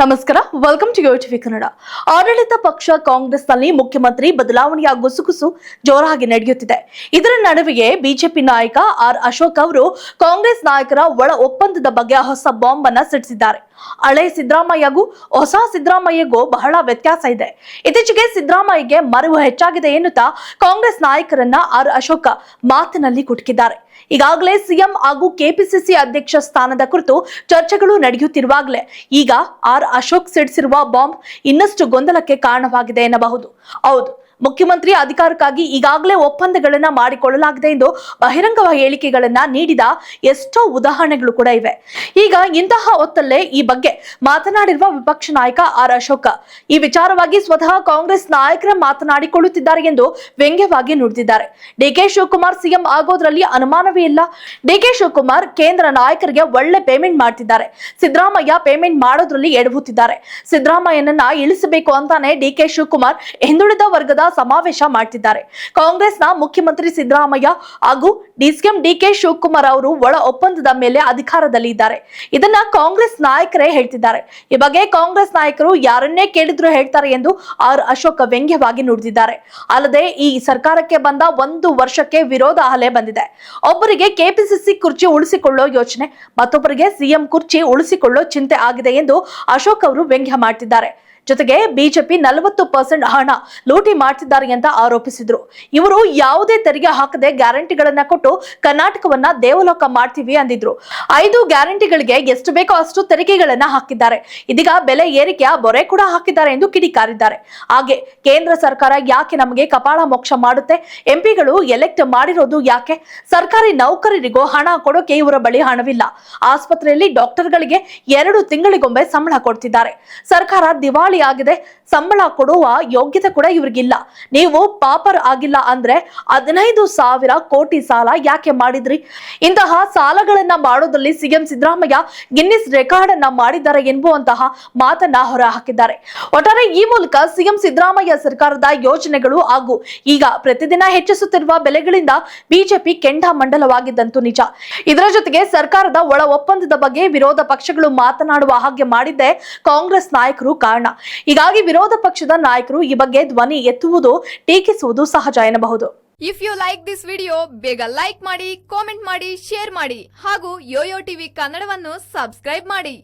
ನಮಸ್ಕಾರ welcome to TV Kannada ಆಡಳಿತ ಪಕ್ಷ ಕಾಂಗ್ರೆಸ್ನಲ್ಲಿ ಮುಖ್ಯಮಂತ್ರಿ ಬದಲಾವಣೆಯ ಗುಸುಗುಸು ಜೋರಾಗಿ ನಡೆಯುತ್ತಿದೆ. ಇದರ ನಡುವೆಯೇ ಬಿಜೆಪಿ ನಾಯಕ ಆರ್ ಅಶೋಕ್ ಅವರು ಕಾಂಗ್ರೆಸ್ ನಾಯಕರ ಒಳ ಒಪ್ಪಂದದ ಬಗ್ಗೆ ಹೊಸ ಬಾಂಬ್ ಅನ್ನ ಸಿಡಿಸಿದ್ದಾರೆ. ಹಳೆ ಸಿದ್ದರಾಮಯ್ಯಗೂ ಹೊಸ ಸಿದ್ದರಾಮಯ್ಯಗೂ ಬಹಳ ವ್ಯತ್ಯಾಸ ಇದೆ. ಇತ್ತೀಚೆಗೆ ಸಿದ್ದರಾಮಯ್ಯಗೆ ಮರವು ಹೆಚ್ಚಾಗಿದೆ ಎನ್ನುತ್ತಾ ಕಾಂಗ್ರೆಸ್ ನಾಯಕರನ್ನ ಆರ್ ಅಶೋಕ ಮಾತಿನಲ್ಲಿ ಕುಟುಕಿದ್ದಾರೆ. ಈಗಾಗಲೇ ಸಿಎಂ ಹಾಗೂ ಕೆಪಿಸಿಸಿ ಅಧ್ಯಕ್ಷ ಸ್ಥಾನದ ಕುರಿತು ಚರ್ಚೆಗಳು ನಡೆಯುತ್ತಿರುವಾಗಲೇ ಈಗ ಆರ್ ಅಶೋಕ್ ಸಿಡಿಸಿರುವ ಬಾಂಬ್ ಇನ್ನಷ್ಟು ಗೊಂದಲಕ್ಕೆ ಕಾರಣವಾಗಿದೆ ಎನ್ನಬಹುದು. ಹೌದು ಮುಖ್ಯಮಂತ್ರಿ ಅಧಿಕಾರಕ್ಕಾಗಿ ಈಗಾಗಲೇ ಒಪ್ಪಂದಗಳನ್ನ ಮಾಡಿಕೊಳ್ಳಲಾಗಿದೆ ಎಂದು ಬಹಿರಂಗವಾಗಿ ಹೇಳಿಕೆಗಳನ್ನ ನೀಡಿದ ಎಷ್ಟೋ ಉದಾಹರಣೆಗಳು ಕೂಡ ಇವೆ. ಈಗ ಇಂತಹ ಹೊತ್ತಲ್ಲೇ ಈ ಬಗ್ಗೆ ಮಾತನಾಡಿರುವ ವಿಪಕ್ಷ ನಾಯಕ ಆರ್ ಅಶೋಕ. ಈ ವಿಚಾರವಾಗಿ ಸ್ವತಃ ಕಾಂಗ್ರೆಸ್ ನಾಯಕರ ಮಾತನಾಡಿಕೊಳ್ಳುತ್ತಿದ್ದಾರೆ ಎಂದು ವ್ಯಂಗ್ಯವಾಗಿ ನುಡಿದಿದ್ದಾರೆ. ಡಿಕೆ ಶಿವಕುಮಾರ್ ಸಿಎಂ ಆಗೋದ್ರಲ್ಲಿ ಅನುಮಾನವೇ ಇಲ್ಲ. ಡಿಕೆ ಶಿವಕುಮಾರ್ ಕೇಂದ್ರ ನಾಯಕರಿಗೆ ಒಳ್ಳೆ ಪೇಮೆಂಟ್ ಮಾಡ್ತಿದ್ದಾರೆ. ಸಿದ್ದರಾಮಯ್ಯ ಪೇಮೆಂಟ್ ಮಾಡೋದ್ರಲ್ಲಿ ಎಡವುತ್ತಿದ್ದಾರೆ ಸಿದ್ದರಾಮಯ್ಯನನ್ನ ಇಳಿಸಬೇಕು ಅಂತಾನೆ ಡಿಕೆ ಶಿವಕುಮಾರ್ ಹಿಂದುಳಿದ ವರ್ಗದ ಸಮಾವೇಶ ಮಾಡ್ತಿದ್ದಾರೆ. ಕಾಂಗ್ರೆಸ್ನ ಮುಖ್ಯಮಂತ್ರಿ ಸಿದ್ದರಾಮಯ್ಯ ಹಾಗೂ ಡಿಸಿಎಂ ಡಿಕೆ ಶಿವಕುಮಾರ್ ಅವರು ಒಳ ಒಪ್ಪಂದದ ಮೇಲೆ ಅಧಿಕಾರದಲ್ಲಿ ಇದ್ದಾರೆ. ಇದನ್ನ ಕಾಂಗ್ರೆಸ್ ನಾಯಕರೇ ಹೇಳ್ತಿದ್ದಾರೆ. ಈ ಬಗ್ಗೆ ಕಾಂಗ್ರೆಸ್ ನಾಯಕರು ಯಾರನ್ನೇ ಕೇಳಿದ್ರು ಹೇಳ್ತಾರೆ ಎಂದು ಆರ್ ಅಶೋಕ್ ವ್ಯಂಗ್ಯವಾಗಿ ನುಡಿದಿದ್ದಾರೆ. ಅಲ್ಲದೆ ಈ ಸರ್ಕಾರಕ್ಕೆ ಬಂದ ಒಂದು ವರ್ಷಕ್ಕೆ ವಿರೋಧ ಅಲೆ ಬಂದಿದೆ. ಒಬ್ಬರಿಗೆ ಕೆಪಿಸಿಸಿ ಕುರ್ಚಿ ಉಳಿಸಿಕೊಳ್ಳೋ ಯೋಚನೆ, ಮತ್ತೊಬ್ಬರಿಗೆ ಸಿಎಂ ಕುರ್ಚಿ ಉಳಿಸಿಕೊಳ್ಳೋ ಚಿಂತೆ ಆಗಿದೆ ಎಂದು ಅಶೋಕ್ ಅವರು ವ್ಯಂಗ್ಯ ಮಾಡ್ತಿದ್ದಾರೆ. ಜೊತೆಗೆ ಬಿಜೆಪಿ ನಲವತ್ತು ಪರ್ಸೆಂಟ್ ಹಣ ಲೂಟಿ ಮಾಡ್ತಿದ್ದಾರೆ ಅಂತ ಆರೋಪಿಸಿದ್ರು. ಇವರು ಯಾವುದೇ ತೆರಿಗೆ ಹಾಕದೆ ಗ್ಯಾರಂಟಿಗಳನ್ನ ಕೊಟ್ಟು ಕರ್ನಾಟಕವನ್ನ ದೇವಲೋಕ ಮಾಡ್ತೀವಿ ಅಂದಿದ್ರು. ಐದು ಗ್ಯಾರಂಟಿಗಳಿಗೆ ಎಷ್ಟು ಬೇಕೋ ಅಷ್ಟು ತೆರಿಗೆಗಳನ್ನ ಹಾಕಿದ್ದಾರೆ. ಇದೀಗ ಬೆಲೆ ಏರಿಕೆಯ ಬೊರೆ ಕೂಡ ಹಾಕಿದ್ದಾರೆ ಎಂದು ಕಿಡಿಕಾರಿದ್ದಾರೆ. ಹಾಗೆ ಕೇಂದ್ರ ಸರ್ಕಾರ ಯಾಕೆ ನಮಗೆ ಕಪಾಳ ಮೋಕ್ಷ ಮಾಡುತ್ತೆ? ಎಂಪಿಗಳು ಎಲೆಕ್ಟ್ ಮಾಡಿರೋದು ಯಾಕೆ? ಸರ್ಕಾರಿ ನೌಕರರಿಗೂ ಹಣ ಕೊಡೋಕೆ ಇವರ ಬಳಿ ಹಣವಿಲ್ಲ. ಆಸ್ಪತ್ರೆಯಲ್ಲಿ ಡಾಕ್ಟರ್ಗಳಿಗೆ ಎರಡು ತಿಂಗಳಿಗೊಮ್ಮೆ ಸಂಬಳ ಕೊಡ್ತಿದ್ದಾರೆ. ಸರ್ಕಾರ ದಿವಾಳಿ ಆಗಿದೆ. ಸಂಬಳ ಕೊಡುವ ಯೋಗ್ಯತೆ ಕೂಡ ಇವ್ರಿಗಿಲ್ಲ. ನೀವು ಪಾಪರ್ ಆಗಿಲ್ಲ ಅಂದ್ರೆ ಹದಿನೈದು ಸಾವಿರ ಕೋಟಿ ಸಾಲ ಯಾಕೆ ಮಾಡಿದ್ರಿ? ಇಂತಹ ಸಾಲಗಳನ್ನ ಮಾಡೋದ್ರಲ್ಲಿ ಸಿಎಂ ಸಿದ್ದರಾಮಯ್ಯ ಗಿನ್ನಿಸ್ ರೆಕಾರ್ಡ್ ಅನ್ನ ಮಾಡಿದ್ದಾರೆ ಎನ್ನುವಂತಹ ಮಾತನ್ನ ಹೊರ ಹಾಕಿದ್ದಾರೆ. ಒಟ್ಟಾರೆ ಈ ಮೂಲಕ ಸಿಎಂ ಸಿದ್ದರಾಮಯ್ಯ ಸರ್ಕಾರದ ಯೋಜನೆಗಳು ಹಾಗೂ ಈಗ ಪ್ರತಿದಿನ ಹೆಚ್ಚಿಸುತ್ತಿರುವ ಬೆಲೆಗಳಿಂದ ಬಿಜೆಪಿ ಕೆಂಡ ಮಂಡಲವಾಗಿದ್ದಂತೂ ನಿಜ. ಇದರ ಜೊತೆಗೆ ಸರ್ಕಾರದ ಒಳ ಒಪ್ಪಂದದ ಬಗ್ಗೆ ವಿರೋಧ ಪಕ್ಷಗಳು ಮಾತನಾಡುವ ಹಾಗೆ ಮಾಡಿದ್ದೆ ಕಾಂಗ್ರೆಸ್ ನಾಯಕರು ಕಾರಣ. ಹೀಗಾಗಿ ವಿರೋಧ ಪಕ್ಷದ ನಾಯಕರು ಈ ಬಗ್ಗೆ ಧ್ವನಿ ಎತ್ತುವುದು, ಟೀಕಿಸುವುದು ಸಹಜ ಎನ್ನಬಹುದು. If you like this video ಬೇಗ ಲೈಕ್ ಮಾಡಿ ಕಾಮೆಂಟ್ ಮಾಡಿ ಶೇರ್ ಮಾಡಿ ಹಾಗೂ ಯೋಯೋ ಟಿವಿ ಕನ್ನಡವನ್ನು ಸಬ್ಸ್ಕ್ರೈಬ್ ಮಾಡಿ.